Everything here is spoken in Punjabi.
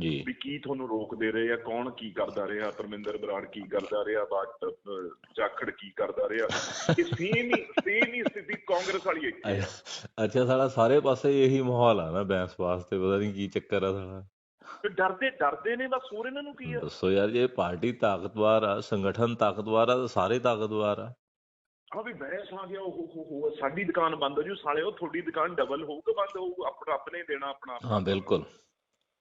ਜੀ। ਵੀ ਕੀ ਤੁਹਾਨੂੰ ਰੋਕਦੇ ਰਹੇ ਆ? ਕੌਣ ਕੀ ਕਰਦਾ ਰਿਹਾ? ਪਰਮਿੰਦਰ ਬਰਾੜ ਕੀ ਕਰਦਾ ਰਿਹਾ? ਬਾਟ ਜਾਖੜ ਕੀ ਕਰਦਾ ਰਿਹਾ? ਇਹ ਸੇਮ ਹੀ ਸੇਮ ਹੀ ਸਥਿਤੀ ਕਾਂਗਰਸ ਵਾਲੀ ਆ। ਅੱਛਾ ਸਾਡਾ ਸਾਰੇ ਪਾਸੇ ਇਹੀ ਮਾਹੌਲ ਆ ਨਾ ਬੈਂਸ ਵਾਸਤੇ ਪਤਾ ਨਹੀਂ ਕੀ ਚੱਕਰ ਆ ਸਾਡਾ। ਤੇ ਡਰਦੇ ਡਰਦੇ ਨੇ ਬਸ ਹੋਰ ਇਹਨਾਂ ਨੂੰ ਕੀ ਆ? ਦੱਸੋ ਯਾਰ ਜੇ ਪਾਰਟੀ ਤਾਕਤਵਰ ਆ ਸੰਗਠਨ ਤਾਕਤਵਰ ਆ ਤਾਂ ਸਾਰੇ ਤਾਕਤਵਰ ਆ। ਆ ਵੀ ਬਹਿਸ ਆ ਗਿਆ ਉਹ ਹੋ ਹੋ ਸਾਡੀ ਦੁਕਾਨ ਬੰਦ ਹੋ ਜੂ ਸਾਲਿਓ ਤੁਹਾਡੀ ਦੁਕਾਨ ਡਬਲ ਹੋਊਗਾ ਬੰਦ ਹੋਊ ਆਪਣਾ ਆਪਣੇ ਦੇਣਾ ਆਪਣਾ। ਹਾਂ ਬਿਲਕੁਲ।